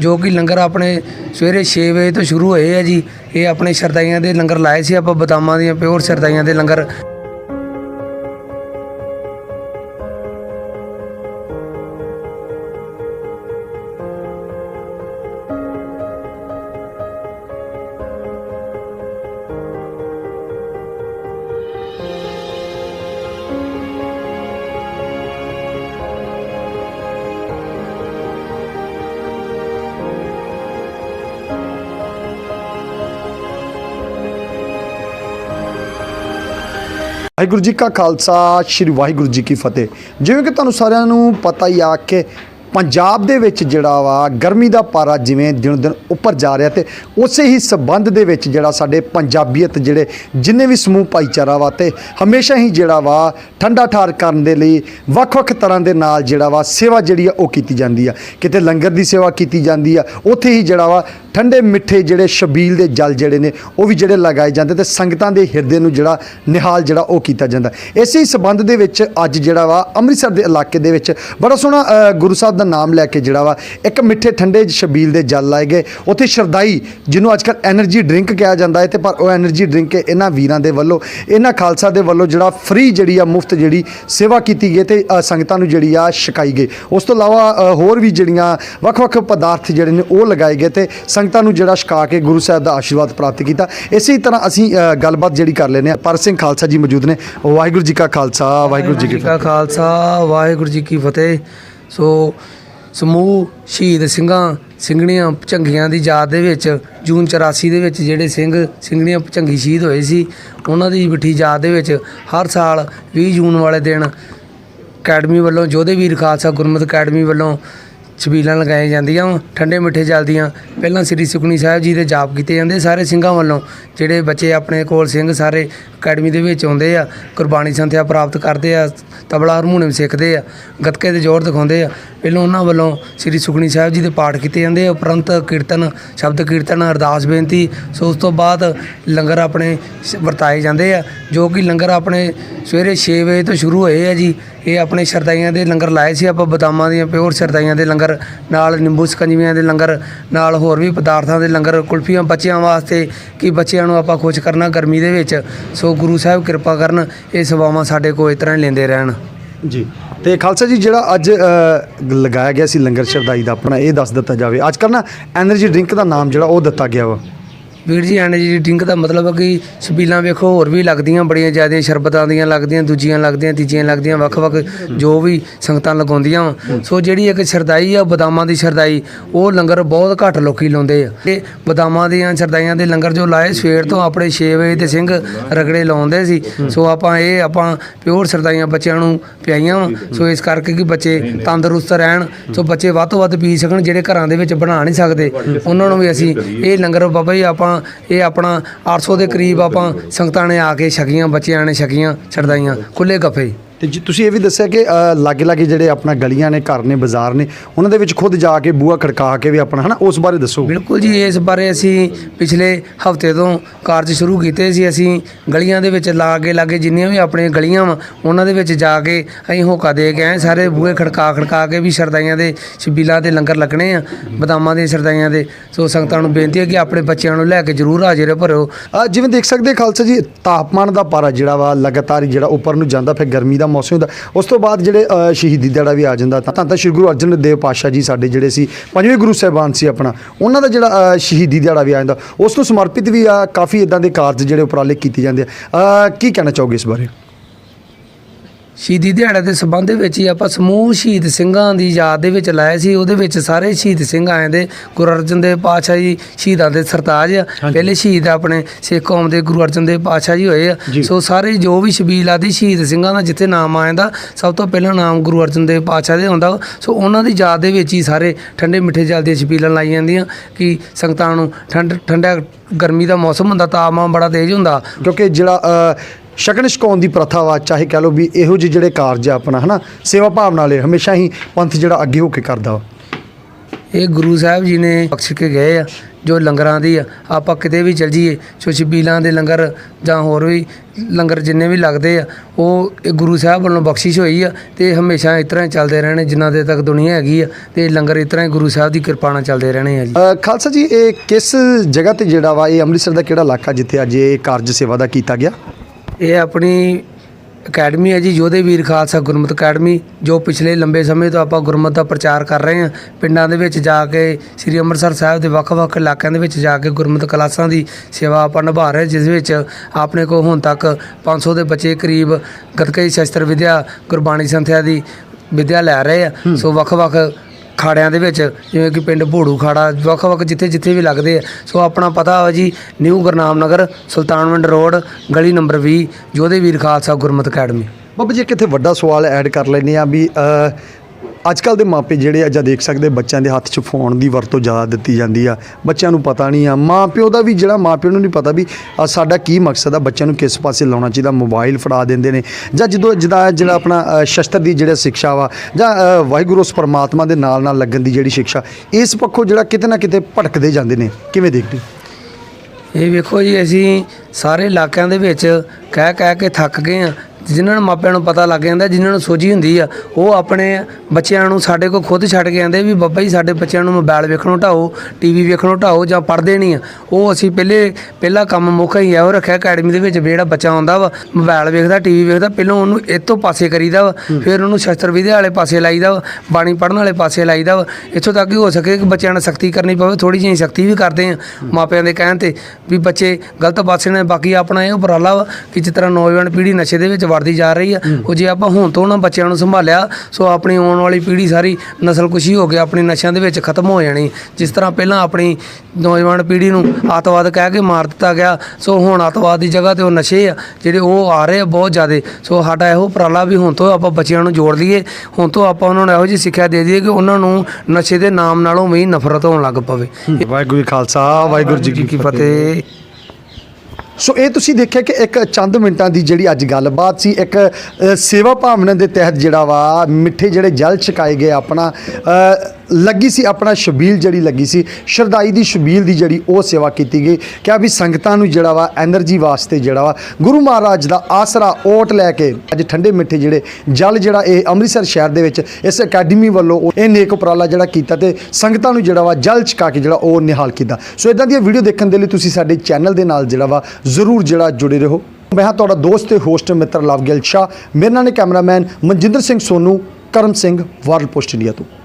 ਜੋ ਕਿ ਲੰਗਰ ਆਪਣੇ ਸਵੇਰੇ 6 ਵਜੇ ਤੋਂ ਸ਼ੁਰੂ ਹੋਏ ਆ ਜੀ, ਇਹ ਆਪਣੇ ਸ਼ਰਦਾਈਆਂ ਦੇ ਲੰਗਰ ਲਾਏ ਸੀ, ਆਪਾਂ ਬਦਾਮਾਂ ਦੀਆਂ, ਪਿਓਰ ਸ਼ਰਦਾਈਆਂ ਦੇ ਲੰਗਰ। ਵਾਹਿਗੁਰੂ ਜੀ ਕਾ ਖਾਲਸਾ, ਸ੍ਰੀ ਵਾਹਿਗੁਰੂ ਜੀ ਕੀ ਫਤਿਹ। ਜਿਵੇਂ ਕਿ ਤੁਹਾਨੂੰ ਸਾਰਿਆਂ ਨੂੰ ਪਤਾ ਹੀ ਆ ਕਿ ਪੰਜਾਬ ਦੇ ਵਿੱਚ ਜਿਹੜਾ ਵਾ, ਗਰਮੀ ਦਾ ਪਾਰਾ ਜਿਵੇਂ ਦਿਨੋਂ ਦਿਨ ਉੱਪਰ ਜਾ ਰਿਹਾ ਤੇ ਉਸੇ ਹੀ ਸਬੰਧ ਦੇ ਵਿੱਚ ਜਿਹੜਾ ਸਾਡੇ ਪੰਜਾਬੀਅਤ ਜਿਹੜੇ ਜਿੰਨੇ ਵੀ ਸਮੂਹ ਭਾਈਚਾਰਾ ਵਾ ਤੇ ਹਮੇਸ਼ਾ ਹੀ ਜਿਹੜਾ ਵਾ, ਠੰਡਾ ਠਾਰ ਕਰਨ ਦੇ ਲਈ ਵੱਖ-ਵੱਖ ਤਰ੍ਹਾਂ ਦੇ ਨਾਲ ਜਿਹੜਾ ਵਾ, ਸੇਵਾ ਜਿਹੜੀ ਆ ਉਹ ਕੀਤੀ ਜਾਂਦੀ ਆ। ਕਿਤੇ ਲੰਗਰ ਦੀ ਸੇਵਾ ਕੀਤੀ ਜਾਂਦੀ ਆ, ਉੱਥੇ ਹੀ ਜਿਹੜਾ ਵਾ, ਠੰਡੇ ਮਿੱਠੇ ਜਿਹੜੇ ਸ਼ਬੀਲ ਦੇ ਜਲ ਜਿਹੜੇ ਨੇ, ਉਹ ਵੀ ਜਿਹੜੇ ਲਗਾਏ ਜਾਂਦੇ ਤੇ ਸੰਗਤਾਂ ਦੇ ਹਿਰਦੇ ਨੂੰ ਜਿਹੜਾ ਨਿਹਾਲ ਜਿਹੜਾ ਉਹ ਕੀਤਾ ਜਾਂਦਾ। ਇਸੇ ਹੀ ਸਬੰਧ ਦੇ ਵਿੱਚ ਅੱਜ ਜਿਹੜਾ ਵਾ, ਅੰਮ੍ਰਿਤਸਰ ਦੇ ਇਲਾਕੇ ਦੇ ਵਿੱਚ ਬੜਾ ਸੋਹਣਾ ਗੁਰੂ ਸਾਹਿਬ ਸਾਹਿਬ ਦਾ ਨਾਮ ਲੈ ਕੇ ਜਿਹੜਾ ਵਾ ਇੱਕ ਮਿੱਠੇ ਠੰਡੇ ਸ਼ਬੀਲ ਦੇ ਜਲ ਲਾਏ ਗਏ। ਉੱਥੇ ਸ਼ਰਦਾਈ ਜਿਹਨੂੰ ਅੱਜ ਅੱਜਕੱਲ ਐਨਰਜੀ ਡਰਿੰਕ ਕਿਹਾ ਜਾਂਦਾ ਹੈ ਤੇ ਪਰ ਉਹ ਐਨਰਜੀ ਡਰਿੰਕ ਇਹਨਾਂ ਵੀਰਾਂ ਦੇ ਵੱਲੋਂ ਇਹਨਾਂ ਖਾਲਸਾ ਦੇ ਵੱਲੋਂ ਜਿਹੜਾ ਫ੍ਰੀ ਜਿਹੜੀ ਆ ਮੁਫਤ ਜਿਹੜੀ ਸੇਵਾ ਕੀਤੀ ਗਈ ਤੇ ਸੰਗਤਾਂ ਨੂੰ ਜਿਹੜੀ ਆ ਛਕਾਈ ਗਈ। ਉਸ ਤੋਂ ਇਲਾਵਾ ਹੋਰ ਵੀ ਜਿਹੜੀਆਂ ਵੱਖ-ਵੱਖ ਪਦਾਰਥ ਜਿਹੜੇ ਨੇ ਉਹ ਲਗਾਏ ਗਏ ਤੇ ਸੰਗਤਾਂ ਨੂੰ ਜਿਹੜਾ ਛਕਾ ਕੇ ਗੁਰੂ ਸਾਹਿਬ ਦਾ ਆਸ਼ੀਰਵਾਦ ਪ੍ਰਾਪਤ ਕੀਤਾ। ਇਸੇ ਤਰ੍ਹਾਂ ਅਸੀਂ ਗੱਲਬਾਤ ਜਿਹੜੀ ਕਰ ਲੈਨੇ ਆ ਪਰ ਸਿੰਘ ਖਾਲਸਾ ਜੀ ਮੌਜੂਦ ਨੇ। ਵਾਹਿਗੁਰੂ ਜੀ ਕਾ ਖਾਲਸਾ ਵਾਹਿਗੁਰੂ ਜੀ ਕੀ ਫਤਿਹ। ਖਾਲਸਾ ਵਾਹਿਗੁਰੂ ਜੀ ਕੀ ਫਤਿਹ। ਸੋ ਸਮੂਹ ਸ਼ਹੀਦ ਸਿੰਘਾਂ, ਸਿੰਘਣੀਆਂ ਝੰਗੀਆਂ ਦੀ ਯਾਦ ਦੇ ਵਿੱਚ, ਜੂਨ 84 ਦੇ ਵਿੱਚ ਜਿਹੜੇ ਸਿੰਘ, ਸਿੰਘਣੀਆਂ ਝੰਗੀ ਸ਼ਹੀਦ ਹੋਏ ਸੀ, ਉਹਨਾਂ ਦੀ ਮਿੱਠੀ ਯਾਦ ਦੇ ਵਿੱਚ ਹਰ ਸਾਲ 20 ਜੂਨ ਵਾਲੇ ਦਿਨ ਅਕੈਡਮੀ ਵੱਲੋਂ ਜੋਧੇਵੀਰ ਖਾਲਸਾ ਗੁਰਮਤਿ ਅਕੈਡਮੀ ਵੱਲੋਂ ਛਬੀਲਾਂ ਲਗਾਈਆਂ ਜਾਂਦੀਆਂ ਵਾਂ, ਠੰਡੇ ਮਿੱਠੇ ਜਲਦੀਆਂ। ਪਹਿਲਾਂ ਸ੍ਰੀ ਸੁਖਨੀ ਸਾਹਿਬ ਜੀ ਦੇ ਜਾਪ ਕੀਤੇ ਜਾਂਦੇ ਸਾਰੇ ਸਿੰਘਾਂ ਵੱਲੋਂ ਜਿਹੜੇ ਬੱਚੇ ਆਪਣੇ ਕੋਲ ਸਿੰਘ ਸਾਰੇ ਅਕੈਡਮੀ ਦੇ ਵਿੱਚ ਆਉਂਦੇ ਆ ਕੁਰਬਾਨੀ ਸੰਥਿਆ ਪ੍ਰਾਪਤ ਕਰਦੇ ਆ ਤਬਲਾ ਹਾਰਮੋਨੀਅਮ ਸਿੱਖਦੇ ਆ ਗੱਤਕੇ ਦੇ ਜ਼ੋਰ ਦਿਖਾਉਂਦੇ ਆ। ਪਹਿਲਾਂ ਉਹਨਾਂ ਵੱਲੋਂ ਸ੍ਰੀ ਸੁਖਨੀ ਸਾਹਿਬ ਜੀ ਦੇ ਪਾਠ ਕੀਤੇ ਜਾਂਦੇ ਆ ਉਪਰੰਤ ਕੀਰਤਨ ਸ਼ਬਦ ਕੀਰਤਨ ਅਰਦਾਸ ਬੇਨਤੀ ਸੋ ਉਸ ਤੋਂ ਬਾਅਦ ਲੰਗਰ ਆਪਣੇ ਸ- ਵਰਤਾਏ ਜਾਂਦੇ ਆ ਜੋ ਕਿ ਲੰਗਰ ਆਪਣੇ ਸਵੇਰੇ 6 ਵਜੇ ਤੋਂ ਸ਼ੁਰੂ ਹੋਏ ਆ ਜੀ। ਇਹ ਆਪਣੇ ਸ਼ਰਦਾਈਆਂ ਦੇ ਲੰਗਰ ਲਾਏ ਸੀ ਆਪਾਂ ਬਦਾਮਾਂ ਦੀਆਂ ਪਿਓਰ ਸ਼ਰਦਾਈਆਂ ਦੇ ਲੰਗਰ ਲੰਗਰ, ਨਾਲ ਨਿੰਬੂ ਸਕੰਜਵੀਆਂ ਦੇ ਲੰਗਰ, ਨਾਲ ਹੋਰ ਵੀ ਪਦਾਰਥਾਂ ਦੇ ਲੰਗਰ, ਕੁਲਫੀਆਂ ਬੱਚਿਆਂ ਵਾਸਤੇ ਕਿ ਬੱਚਿਆਂ ਨੂੰ ਆਪਾਂ ਖੁਸ਼ ਕਰਨਾ ਗਰਮੀ ਦੇ ਵਿੱਚ। ਸੋ ਗੁਰੂ ਸਾਹਿਬ ਕਿਰਪਾ ਕਰਨ ਇਹ ਸੇਵਾਵਾਂ ਸਾਡੇ ਕੋਲ ਇਸ ਤਰ੍ਹਾਂ ਲੈਂਦੇ ਰਹਿਣ। ਜੀ, ਤੇ ਖਾਲਸਾ ਜੀ, ਜਿਹੜਾ ਅੱਜ ਲਗਾਇਆ ਗਿਆ ਸੀ ਲੰਗਰ ਸ਼ਰਦਾਈ ਦਾ ਆਪਣਾ, ਇਹ ਦੱਸ ਦਿੱਤਾ ਜਾਵੇ। ਅੱਜ ਕੱਲ ਨਾ એનર્ਜੀ ਡਰਿੰਕ ਦਾ ਨਾਮ ਜਿਹੜਾ ਉਹ ਦਿੱਤਾ ਗਿਆ ਵਾ। ਵੀਰ ਜੀ ਐਨਰਜੀ ਡਰਿੰਕ ਦਾ ਮਤਲਬ ਹੈ ਕਿ ਛਬੀਲਾਂ ਵੇਖੋ, ਹੋਰ ਵੀ ਲੱਗਦੀਆਂ ਬੜੀਆਂ ਜ਼ਿਆਦਾ ਸ਼ਰਬਤਾਂ ਦੀਆਂ ਲੱਗਦੀਆਂ, ਦੂਜੀਆਂ ਲੱਗਦੀਆਂ, ਤੀਜੀਆਂ ਲੱਗਦੀਆਂ, ਵੱਖ-ਵੱਖ ਜੋ ਵੀ ਸੰਗਤਾਂ ਲਗਾਉਂਦੀਆਂ ਵਾਂ। ਸੋ ਜਿਹੜੀ ਇੱਕ ਸ਼ਰਦਾਈ ਆ, ਬਦਾਮਾਂ ਦੀ ਸ਼ਰਦਾਈ, ਉਹ ਲੰਗਰ ਬਹੁਤ ਘੱਟ ਲੋਕੀ ਲਾਉਂਦੇ ਆ ਇਹ ਬਦਾਮਾਂ ਦੀਆਂ ਸ਼ਰਦਾਈਆਂ ਦੇ ਲੰਗਰ ਜੋ ਲਾਏ ਸਵੇਰ ਤੋਂ ਆਪਣੇ 6 ਵਜੇ ਤੇ ਸਿੰਘ ਰਗੜੇ ਲਾਉਂਦੇ ਸੀ ਸੋ ਆਪਾਂ ਇਹ, ਆਪਾਂ ਪਿਓਰ ਸ਼ਰਦਾਈਆਂ ਬੱਚਿਆਂ ਨੂੰ ਪਿਆਈਆਂ ਵਾਂ। ਸੋ ਇਸ ਕਰਕੇ ਕਿ ਬੱਚੇ ਤੰਦਰੁਸਤ ਰਹਿਣ, ਸੋ ਬੱਚੇ ਵੱਧ ਤੋਂ ਵੱਧ ਪੀ ਸਕਣ, ਜਿਹੜੇ ਘਰਾਂ ਦੇ ਵਿੱਚ ਬਣਾ ਨਹੀਂ ਸਕਦੇ ਉਹਨਾਂ ਨੂੰ ਵੀ ਅਸੀਂ ਇਹ ਲੰਗਰ ਬਾਬਾ ਜੀ ਆਪਾਂ ਇਹ ਆਪਣਾ 800 ਦੇ ਕਰੀਬ ਆਪਾਂ ਸੰਗਤਾਂ ਨੇ ਆ ਕੇ ਛਕੀਆਂ, ਬੱਚਿਆਂ ਨੇ ਛਕੀਆਂ ਛੜਦਾਈਆਂ ਖੁੱਲੇ ਗੱਫੇ। ਤੇ ਜੀ ਤੁਸੀਂ ਇਹ ਵੀ ਦੱਸਿਆ ਕਿ ਲਾਗੇ ਲਾਗੇ ਜਿਹੜੇ ਆਪਣਾ ਗਲੀਆਂ ਨੇ ਘਰ ਨੇ ਬਾਜ਼ਾਰ ਨੇ ਉਹਨਾਂ ਦੇ ਵਿੱਚ ਖੁਦ ਜਾ ਕੇ ਬੂਹਾ ਖੜਕਾ ਕੇ ਵੀ ਆਪਣਾ ਹਨਾ ਉਸ ਬਾਰੇ ਦੱਸੋ। ਬਿਲਕੁਲ ਜੀ ਇਸ ਬਾਰੇ ਅਸੀਂ ਪਿਛਲੇ ਹਫ਼ਤੇ ਤੋਂ ਕਾਰਜ ਸ਼ੁਰੂ ਕੀਤੇ ਸੀ। ਅਸੀਂ ਗਲੀਆਂ ਦੇ ਵਿੱਚ ਲਾਗੇ ਲਾਗੇ ਜਿੰਨੀਆਂ ਵੀ ਆਪਣੀਆਂ ਗਲੀਆਂ ਵਾ ਉਹਨਾਂ ਦੇ ਵਿੱਚ ਜਾ ਕੇ ਅਸੀਂ ਹੋਕਾ ਦੇ ਕੇ ਆਏ। ਸਾਰੇ ਬੂਹੇ ਖੜਕਾ ਖੜਕਾ ਕੇ ਵੀ ਸ਼ਰਦਾਈਆਂ ਦੇ ਛਬੀਲਾਂ ਦੇ ਲੰਗਰ ਲੱਗਣੇ ਆ ਬਦਾਮਾਂ ਦੇ ਸ਼ਰਦਾਈਆਂ ਦੇ। ਸੋ ਸੰਗਤਾਂ ਨੂੰ ਬੇਨਤੀ ਹੈ ਕਿ ਆਪਣੇ ਬੱਚਿਆਂ ਨੂੰ ਲੈ ਕੇ ਜ਼ਰੂਰ ਹਾਜ਼ਰ ਭਰਿਓ ਜਿਵੇਂ ਦੇਖ ਸਕਦੇ ਖਾਲਸਾ ਜੀ ਤਾਪਮਾਨ ਦਾ ਪਾਰਾ ਜਿਹੜਾ ਵਾ ਲਗਾਤਾਰ ਜਿਹੜਾ ਉੱਪਰ ਨੂੰ ਜਾਂਦਾ ਫਿਰ ਗਰਮੀ ਦਾ ਮੌਸਮ ਹੁੰਦਾ। ਉਸ ਤੋਂ ਬਾਅਦ ਜਿਹੜੇ ਅ, ਸ਼ਹੀਦੀ ਦਿਹਾੜਾ ਵੀ ਆ ਜਾਂਦਾ ਤਾਂ ਤਾਂ ਸ਼੍ਰੀ ਗੁਰੂ ਅਰਜਨ ਦੇਵ ਪਾਤਸ਼ਾਹ ਜੀ ਸਾਡੇ ਜਿਹੜੇ ਸੀ ਪੰਜਵੇਂ ਗੁਰੂ ਸਾਹਿਬਾਨ ਸੀ ਆਪਣਾ ਉਹਨਾਂ ਦਾ ਜਿਹੜਾ ਅ, ਸ਼ਹੀਦੀ ਦਿਹਾੜਾ ਵੀ ਆ ਜਾਂਦਾ। ਉਸ ਨੂੰ ਸਮਰਪਿਤ ਵੀ ਆ ਕਾਫੀ ਇਦਾਂ ਦੇ ਕਾਰਜ ਜਿਹੜੇ ਉਪਰਾਲੇ ਕੀਤੇ ਜਾਂਦੇ ਆ। ਅ, ਕੀ ਕਹਿਣਾ ਚਾਹੋਗੇ ਇਸ ਬਾਰੇ? ਸ਼ਹੀਦੀ ਦਿਹਾੜੇ ਦੇ ਸਬੰਧ ਦੇ ਵਿੱਚ ਹੀ ਆਪਾਂ ਸਮੂਹ ਸ਼ਹੀਦ ਸਿੰਘਾਂ ਦੀ ਯਾਦ ਦੇ ਵਿੱਚ ਲਾਇਆ ਸੀ। ਉਹਦੇ ਵਿੱਚ ਸਾਰੇ ਸ਼ਹੀਦ ਸਿੰਘ ਆਏ ਦੇ ਗੁਰੂ ਅਰਜਨ ਦੇਵ ਪਾਤਸ਼ਾਹ ਜੀ ਸ਼ਹੀਦਾਂ ਦੇ ਸਰਤਾਜ ਆ। ਪਹਿਲੇ ਸ਼ਹੀਦ ਆਪਣੇ ਸਿੱਖ ਕੌਮ ਦੇ ਗੁਰੂ ਅਰਜਨ ਦੇਵ ਪਾਤਸ਼ਾਹ ਜੀ ਹੋਏ ਆ। ਸੋ ਸਾਰੇ ਜੋ ਵੀ ਸ਼ਬੀਲ ਆਦੀ ਸ਼ਹੀਦ ਸਿੰਘਾਂ ਦਾ ਜਿੱਥੇ ਨਾਮ ਆਇਂਦਾ ਸਭ ਤੋਂ ਪਹਿਲਾਂ ਨਾਮ ਗੁਰੂ ਅਰਜਨ ਦੇਵ ਪਾਤਸ਼ਾਹ ਦੇ ਆਉਂਦਾ ਸੋ ਉਹਨਾਂ ਦੀ ਯਾਦ ਦੇ ਵਿੱਚ ਹੀ ਸਾਰੇ ਠੰਡੇ ਮਿੱਠੇ ਜਲ ਦੀਆਂ ਛਬੀਲਾਂ ਲਾਈ ਜਾਂਦੀਆਂ ਕਿ ਸੰਗਤਾਂ ਨੂੰ ਠੰਡ ਠੰਡਾ ਗਰਮੀ ਦਾ ਮੌਸਮ ਹੁੰਦਾ ਤਾਪਮਾਨ ਬੜਾ ਤੇਜ਼ ਹੁੰਦਾ। ਕਿਉਂਕਿ ਜਿਹੜਾ ਅ, ਸ਼ਗਨ ਛਕਾਉਣ ਦੀ ਪ੍ਰਥਾ ਵਾ ਚਾਹੇ ਕਹ ਲਓ ਵੀ ਇਹੋ ਜਿਹੇ ਜਿਹੜੇ ਕਾਰਜ ਆ ਆਪਣਾ ਹਨਾ? ਸੇਵਾ ਭਾਵਨਾ ਵਾਲੇ ਹਮੇਸ਼ਾ ਹੀ ਪੰਥ ਜਿਹੜਾ ਅੱਗੇ ਹੋ ਕੇ ਕਰਦਾ ਵਾ। ਇਹ ਗੁਰੂ ਸਾਹਿਬ ਜੀ ਨੇ ਬਖਸ਼ ਕੇ ਗਏ ਆ ਜੋ ਲੰਗਰਾਂ ਦੀ ਆ। ਆਪਾਂ ਕਿਤੇ ਵੀ ਚਲ ਜਾਈਏ ਸੋ ਛਬੀਲਾਂ ਦੇ ਲੰਗਰ ਜਾਂ ਹੋਰ ਵੀ ਲੰਗਰ ਜਿੰਨੇ ਵੀ ਲੱਗਦੇ ਆ ਉਹ ਇਹ ਗੁਰੂ ਸਾਹਿਬ ਵੱਲੋਂ ਬਖਸ਼ਿਸ਼ ਹੋਈ ਆ ਤੇ ਹਮੇਸ਼ਾ ਇਸ ਤਰ੍ਹਾਂ ਹੀ ਚੱਲਦੇ ਰਹਿਣੇ ਜਿੰਨਾ ਦੇ ਤੱਕ ਦੁਨੀਆ ਹੈਗੀ ਆ ਤੇ ਲੰਗਰ ਇਸ ਤਰ੍ਹਾਂ ਹੀ ਗੁਰੂ ਸਾਹਿਬ ਦੀ ਕਿਰਪਾ ਨਾਲ ਚੱਲਦੇ ਰਹਿਣੇ ਆ ਜੀ। ਖਾਲਸਾ ਜੀ ਇਹ ਕਿਸ ਜਗ੍ਹਾ ਤੇ ਜਿਹੜਾ ਵਾ ਇਹ ਅੰਮ੍ਰਿਤਸਰ ਦਾ ਕਿਹੜਾ ਇਲਾਕਾ ਜਿੱਥੇ ਅੱਜ ਇਹ ਕਾਰਜ ਸੇਵਾ ਦਾ ਕੀਤਾ ਗਿਆ? ਇਹ ਆਪਣੀ ਅਕੈਡਮੀ ਹੈ ਜੀ ਯੋਧੇ ਵੀਰ ਖਾਲਸਾ ਗੁਰਮਤ ਅਕੈਡਮੀ ਜੋ ਪਿਛਲੇ ਲੰਬੇ ਸਮੇਂ ਤੋਂ ਆਪਾਂ ਗੁਰਮਤ ਦਾ ਪ੍ਰਚਾਰ ਕਰ ਰਹੇ ਹਾਂ। ਪਿੰਡਾਂ ਦੇ ਵਿੱਚ ਜਾ ਕੇ ਸ੍ਰੀ ਅੰਮ੍ਰਿਤਸਰ ਸਾਹਿਬ ਦੇ ਵੱਖ-ਵੱਖ ਇਲਾਕਿਆਂ ਦੇ ਵਿੱਚ ਜਾ ਕੇ ਗੁਰਮਤ ਕਲਾਸਾਂ ਦੀ ਸੇਵਾ ਆਪਾਂ ਨਿਭਾ ਰਹੇ ਜਿਸ ਵਿੱਚ ਆਪਣੇ ਕੋਲ ਹੁਣ ਤੱਕ 500 ਦੇ ਬੱਚੇ ਕਰੀਬ ਗੱਤਕੇ ਸ਼ਸਤਰ ਵਿਦਿਆ ਗੁਰਬਾਣੀ ਸੰਥਿਆ ਦੀ ਵਿਦਿਆ ਲੈ ਰਹੇ ਆ। ਸੋ ਵੱਖ-ਵੱਖ ਖਾੜਿਆਂ ਦੇ ਵਿੱਚ, ਜਿਵੇਂ ਕਿ ਪਿੰਡ ਭੋੜੂ ਖਾੜਾ ਵੱਖ-ਵੱਖ ਜਿੱਥੇ-ਜਿੱਥੇ ਵੀ ਲੱਗਦੇ ਆ। ਸੋ ਆਪਣਾ ਪਤਾ ਵਾ ਜੀ, ਨਿਊ ਗੁਰਨਾਮ ਨਗਰ, ਸੁਲਤਾਨਵੰਡ ਰੋਡ, ਗਲੀ ਨੰਬਰ 20 ਜੋਧੇ ਵੀਰ ਖਾਲਸਾ ਗੁਰਮਤ ਅਕੈਡਮੀ। ਬਾਬਾ ਜੀ ਕਿੱਥੇ ਵੱਡਾ ਸਵਾਲ ਐਡ ਕਰ ਲੈਂਦੇ ਆ ਵੀ ਅੱਜ ਕੱਲ ਦੇ ਮਾਪੇ ਜਿਹੜੇ ਆ ਜਾਂ ਦੇਖ ਸਕਦੇ ਬੱਚਿਆਂ ਦੇ ਹੱਥ 'ਚ ਫੋਨ ਦੀ ਵਰਤੋਂ ਜ਼ਿਆਦਾ ਦਿੱਤੀ ਜਾਂਦੀ ਆ। ਬੱਚਿਆਂ ਨੂੰ ਪਤਾ ਨਹੀਂ ਆ। ਮਾਂ ਪਿਓ ਦਾ ਵੀ ਜਿਹੜਾ ਮਾਂ ਪਿਓ ਨੂੰ ਨਹੀਂ ਪਤਾ ਵੀ ਅ, ਸਾਡਾ ਕੀ ਮਕਸਦ ਆ? ਬੱਚਿਆਂ ਨੂੰ ਕਿਸ ਪਾਸੇ ਲਾਉਣਾ ਚਾਹੀਦਾ? ਮੋਬਾਈਲ ਫੜਾ ਦਿੰਦੇ ਨੇ। ਜਾਂ ਜਦੋਂ ਜਿਹਦਾ ਜਿਹੜਾ ਆਪਣਾ ਅ, ਸ਼ਸਤਰ ਦੀ ਜਿਹੜਾ ਸਿੱਖਿਆ ਵਾ ਜਾਂ ਅ, ਵਾਹਿਗੁਰੂ ਉਸ ਪਰਮਾਤਮਾ ਦੇ ਨਾਲ ਨਾਲ ਲੱਗਣ ਦੀ ਜਿਹੜੀ ਸਿੱਖਿਆ ਇਸ ਪੱਖੋਂ ਜਿਹੜਾ ਕਿਤੇ ਨਾ ਕਿਤੇ ਭਟਕਦੇ ਜਾਂਦੇ ਨੇ। ਕਿਵੇਂ ਦੇਖਦੇ? ਇਹ ਵੇਖੋ ਜੀ ਅਸੀਂ ਸਾਰੇ ਇਲਾਕਿਆਂ ਦੇ ਵਿੱਚ ਕਹਿ ਕਹਿ ਕੇ ਥੱਕ ਗਏ ਆ। ਜਿਨ੍ਹਾਂ ਨੂੰ ਮਾਪਿਆਂ ਨੂੰ ਪਤਾ ਲੱਗ ਜਾਂਦਾ ਜਿਨ੍ਹਾਂ ਨੂੰ ਸੋਝੀ ਹੁੰਦੀ ਆ ਉਹ ਆਪਣੇ ਬੱਚਿਆਂ ਨੂੰ ਸਾਡੇ ਕੋਲ ਖੁਦ ਛੱਡ ਕੇ ਆਂਦੇ ਵੀ ਬੱਬਾ ਜੀ ਸਾਡੇ ਬੱਚਿਆਂ ਨੂੰ ਮੋਬਾਈਲ ਵੇਖਣੋਂ ਢਾਓ ਟੀਵੀ ਵੇਖਣੋਂ ਢਾਓ ਜਾਂ ਪੜ੍ਹਦੇ ਨਹੀਂ ਆ। ਉਹ ਅਸੀਂ ਪਹਿਲੇ ਪਹਿਲਾ ਕੰਮ ਮੁੱਖ ਹੀ ਆ ਉਹ ਰੱਖਿਆ ਅਕੈਡਮੀ ਦੇ ਵਿੱਚ ਜਿਹੜਾ ਬੱਚਾ ਆਉਂਦਾ ਵਾ ਮੋਬਾਈਲ ਵੇਖਦਾ ਟੀਵੀ ਵੇਖਦਾ ਪਹਿਲਾਂ ਉਹਨੂੰ ਇਹ ਤੋਂ ਪਾਸੇ ਕਰੀਦਾ ਵਾ ਫਿਰ ਉਹਨੂੰ ਸ਼ਸਤਰ ਵਿਦਿਆ ਵਾਲੇ ਪਾਸੇ ਲਾਈਦਾ ਵਾ ਬਾਣੀ ਪੜ੍ਹਨ ਵਾਲੇ ਪਾਸੇ ਲਾਈਦਾ ਵਾ। ਇੱਥੋਂ ਤੱਕ ਕਿ ਹੋ ਸਕੇ ਕਿ ਬੱਚਿਆਂ ਨਾਲ ਸਖਤੀ ਕਰਨੀ ਪਵੇ ਥੋੜੀ ਜਿਹੀ ਸਖਤੀ ਵੀ ਕਰਦੇ ਆ ਮਾਪਿਆਂ ਦੇ ਕਹਿਣ ਤੇ ਵੀ ਬੱਚੇ ਗਲਤ ਪਾਸੇ ਨੇ ਬਾਕੀ ਆਪਣਾ ਇਹ ਉਪਰਾਲਾ ਵਾ ਕਿ ਜਿਸ ਤਰ੍ਹਾਂ ਨੌਜਵਾਨ ਪੀੜ੍ਹੀ ਨਸ਼ੇ ਦੇ ਵਿੱਚ ਵੜਦੀ ਜਾ ਰਹੀ ਆ। ਉਹ ਜੇ ਆਪਾਂ ਹੁਣ ਤੋਂ ਉਹਨਾਂ ਬੱਚਿਆਂ ਨੂੰ ਸੰਭਾਲਿਆ ਸੋ ਆਪਣੀ ਆਉਣ ਵਾਲੀ ਪੀੜ੍ਹੀ ਸਾਰੀ ਨਸਲਕੁਸ਼ੀ ਹੋ ਕੇ ਆਪਣੀ ਨਸ਼ਿਆਂ ਦੇ ਵਿੱਚ ਖਤਮ ਹੋ ਜਾਣੀ। ਜਿਸ ਤਰ੍ਹਾਂ ਪਹਿਲਾਂ ਆਪਣੀ ਨੌਜਵਾਨ ਪੀੜ੍ਹੀ ਨੂੰ ਅੱਤਵਾਦ ਕਹਿ ਕੇ ਮਾਰ ਦਿੱਤਾ ਗਿਆ ਸੋ ਹੁਣ ਅੱਤਵਾਦ ਦੀ ਜਗ੍ਹਾ ਤੇ ਉਹ ਨਸ਼ੇ ਆ ਜਿਹੜੇ ਉਹ ਆ ਰਹੇ ਆ ਬਹੁਤ ਜ਼ਿਆਦੇ। ਸੋ ਸਾਡਾ ਇਹੋ ਉਪਰਾਲਾ ਵੀ ਹੁਣ ਤੋਂ ਆਪਾਂ ਬੱਚਿਆਂ ਨੂੰ ਜੋੜ ਲਈਏ। ਹੁਣ ਤੋਂ ਆਪਾਂ ਉਹਨਾਂ ਨੂੰ ਇਹੋ ਜਿਹੀ ਸਿੱਖਿਆ ਦੇ ਦਈਏ ਕਿ ਉਹਨਾਂ ਨੂੰ ਨਸ਼ੇ ਦੇ ਨਾਮ ਨਾਲੋਂ ਵੀ ਨਫ਼ਰਤ ਹੋਣ ਲੱਗ ਪਵੇ। ਵਾਹਿਗੁਰੂ ਜੀ ਖਾਲਸਾ ਵਾਹਿਗੁਰੂ ਜੀ ਕੀ ਫਤਿਹ। ਸੋ ਇਹ ਤੁਸੀਂ ਦੇਖਿਆ ਕਿ ਇੱਕ ਚੰਦ ਮਿੰਟਾਂ ਦੀ ਜਿਹੜੀ ਅੱਜ ਗੱਲਬਾਤ ਸੀ, ਇੱਕ ਸੇਵਾ ਭਾਵਨਾ ਦੇ ਤਹਿਤ ਜਿਹੜਾ ਵਾ ਮਿੱਠੇ ਜਿਹੜੇ ਜਲ ਛਕਾਏ ਗਏ ਆਪਣਾ ਲੱਗੀ ਸੀ, ਆਪਣਾ ਸ਼ਬੀਲ ਜਿਹੜੀ ਲੱਗੀ ਸੀ ਸ਼ਰਧਾਈ ਦੀ ਸ਼ਬੀਲ ਦੀ ਜਿਹੜੀ ਉਹ ਸੇਵਾ ਕੀਤੀ ਗਈ। ਕਿਹਾ ਵੀ ਸੰਗਤਾਂ ਨੂੰ ਜਿਹੜਾ ਵਾ એનર્ਜੀ ਵਾਸਤੇ ਜਿਹੜਾ ਵਾ, ਗੁਰੂ ਮਹਾਰਾਜ ਦਾ ਆਸਰਾ ਓਟ ਲੈ ਕੇ ਅੱਜ ਠੰਡੇ ਮਿੱਠੇ ਜਿਹੜੇ ਜਲ ਜਿਹੜਾ ਇਹ ਅੰਮ੍ਰਿਤਸਰ ਸ਼ਹਿਰ ਦੇ ਵਿੱਚ, ਇਸ ਅਕੈਡਮੀ ਵੱਲੋਂ ਇਹ ਨੇਕ ਉਪਰਾਲਾ ਜਿਹੜਾ ਕੀਤਾ ਤੇ ਸੰਗਤਾਂ ਨੂੰ ਜਿਹੜਾ ਵਾ, ਜਲ ਛਕਾ ਕੇ ਜਿਹੜਾ ਉਹ ਨਿਹਾਲ ਕੀਤਾ। ਸੋ ਇਦਾਂ ਦੀਆਂ ਵੀਡੀਓ ਦੇਖਣ ਦੇ ਲਈ ਤੁਸੀਂ ਸਾਡੇ ਚੈਨਲ ਦੇ ਨਾਲ ਜਿਹੜਾ ਵਾ, ਜ਼ਰੂਰ ਜਿਹੜਾ ਜੁੜੇ ਰਹੋ। ਮੈਂ ਹਾਂ ਤੁਹਾਡਾ ਦੋਸਤ ਤੇ ਹੋਸਟ ਮਿੱਤਰ ਲਵਗਿਲ ਸ਼ਾ ਮੇਰੇ ਨਾਲ ਨੇ cameraman Manjinder Singh Sonu, Karam Singh, world post India ਤੋਂ।